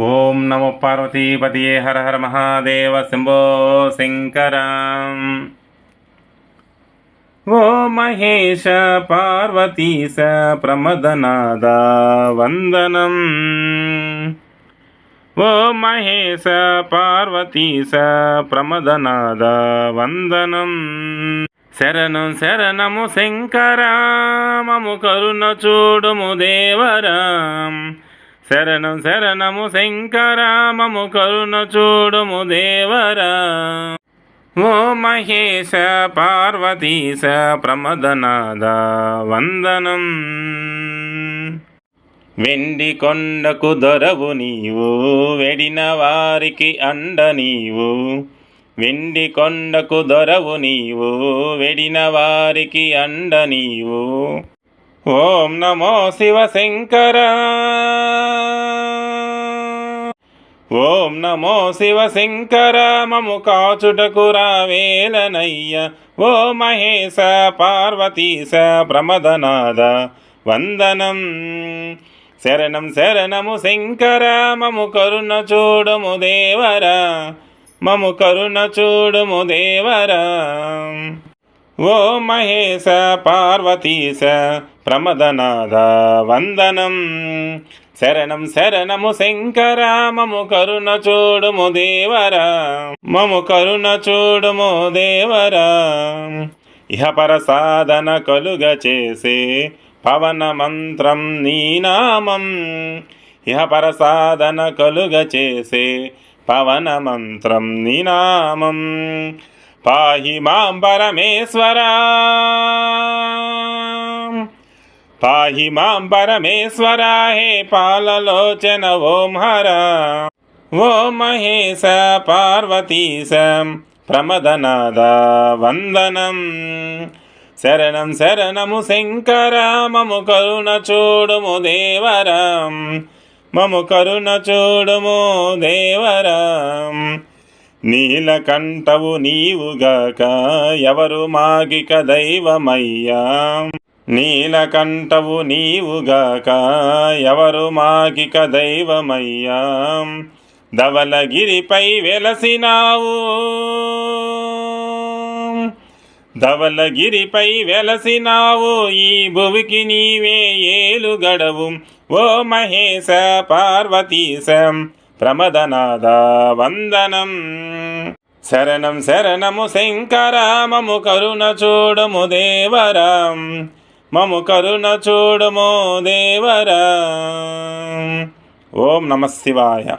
ఓం నమో పార్వతీపతియే హర హర మహాదేవ శంభో శంకర. ఓ మహేష పార్వతీశ ప్రమదనాద వందనం. ఓ మహేష పార్వతీశ ప్రమదనాద వందనం. శరణం శరణము శంకరామము కరుణ చూడుము దేవరాం. శరణం శరణము శంకరామము కరుణ చూడుము దేవరా. ఓ మహేశ పార్వతీశ ప్రమదనాద వందనం. వెండి కొండకు దొరవు నీవు వెడిన వారికి అండ నీవు. వెండి కొండకు దొరవు నీవు వెడిన వారికి అండ నీవు. ఓం నమో శివశంకర ఓం నమో శివశంకర మము కాచుటకు రావేలనయ్య ఓ మహేశ పార్వతీశ ప్రమదనాద వందనం. శరణం శరణము శంకర మము కరుణ చూడము దేవరా. మము కరుణ చూడము దేవరా. ఓ మహేశ పార్వతీశ ప్రమదనాథ వందనం. శరణం శరణము శంకర మము కరుణ చూడుము దేవరా. మము కరుణ చూడుము దేవరా. ఇహపర సాధన కలుగ చేసే పవన మంత్రం నీ నామం. ఇహపర సాధన కలుగ చేసే పవన మంత్రం నీ నామం. పాహి మాం పరమేశ్వర. పాహి మాం పరమేశ్వర హే పాలలోచన ఓం హర. ఓ మహేశ పార్వతీశ ప్రమదనాద వందనం. శరణం శరణము శంకర మము కరుణ చూడుము దేవరం. మము కరుణ చూడుము దేవరం. నీలకంఠవు నీవుగాక ఎవరు మాగిక దైవమయ్యా? నీలకంఠవు నీవుగాక ఎవరు మాగిక దైవమయ్యా? ధవలగిరిపై వెలసినావు. ధవలగిరిపై వెలసినావు. ఈ భువికి నీవే ఏలుగడవు. ఓ మహేశ పార్వతీశం ప్రమదనాద వందనం. శరణం శరణము శంకర మము కరుణ చూడము దేవరం. మము కరుణ చూడము దేవరం. ఓం నమ శివాయ.